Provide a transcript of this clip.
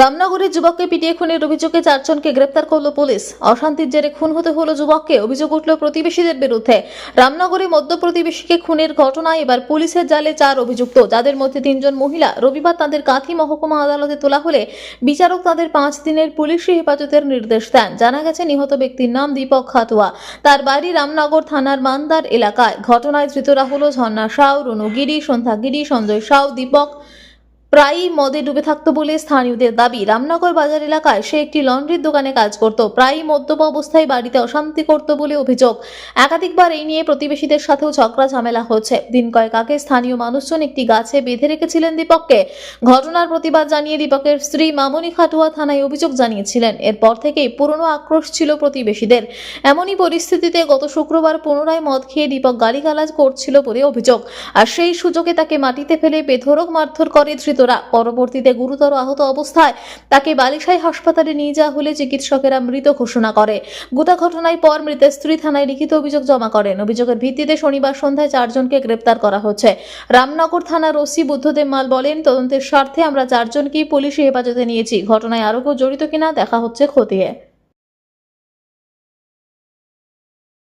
রামনগরের যুবককে পিটিয়ে খুনের অভিযোগে চারজনকে গ্রেপ্তার করল পুলিশ। অশান্তির জেরে খুন হতে হলো যুবককে। অভিযোগ উঠল প্রতিবেশীদের বিরুদ্ধে। রামনগরে মধ্য প্রতিবেশীকে খুনের ঘটনায় এবার পুলিশের জালে চার অভিযুক্ত। যাদের মধ্যে তিনজন মহিলা। রবিবার তাদের কাঁথি মহকুমা আদালতে তোলা হলে বিচারক তাদের পাঁচ দিনের পুলিশি হেফাজতের নির্দেশ দেন। জানা গেছে, নিহত ব্যক্তির নাম দীপক খাতুয়া। তার বাড়ি রামনগর থানার মান্দার এলাকায়। ঘটনায় ধৃতরা হলো ঝর্ণা সাউ, রনু গিরি, সন্ধ্যা গিরি, সঞ্জয় সাউ, দীপক প্রায়ই মদে ডুবে থাকতো বলে স্থানীয়দের দাবি। রামনগর বাজার এলাকায় সে একটি লন্ড্রির দোকানে কাজ করত। প্রায়ই মদ্যপ অবস্থায় বাড়িতে অশান্তি করত বলে অভিযোগ। একাধিকবার এই নিয়ে প্রতিবেশীদের সাথেও ঝগড়া ঝামেলা হচ্ছে। দিন কয়েক আগে স্থানীয় মানুষজন একটি গাছে বেঁধে রেখেছিলেন দীপককে। ঘটনার প্রতিবাদ জানিয়ে দীপকের স্ত্রী মামনি খাটুয়া থানায় অভিযোগ জানিয়েছিলেন। এরপর থেকেই পুরনো আক্রোশ ছিল প্রতিবেশীদের। এমনই পরিস্থিতিতে গত শুক্রবার পুনরায় মদ খেয়ে দীপক গালিগালাজ করছিল বলে অভিযোগ। আর সেই সুযোগে তাকে মাটিতে ফেলে বেধরক মারধর করে ধৃতরা পরবর্তীতে গুরুতর আহত অবস্থায় তাকে বালিশাই হাসপাতালে নিয়ে যাওয়া হলে চিকিৎসকেরা মৃত ঘোষণা করে। গোটা ঘটনায় পর মৃতের স্ত্রী থানায় লিখিত অভিযোগ জমা করেন। অভিযোগের ভিত্তিতে শনিবার সন্ধ্যায় চারজনকে গ্রেপ্তার করা হচ্ছে। রামনগর থানার ওসি বুদ্ধদেব মাল বলেন, তদন্তের স্বার্থে আমরা চারজনকেই পুলিশে হেফাজতে নিয়েছি। ঘটনায় আরও জড়িত কিনা দেখা হচ্ছে খতিয়ে।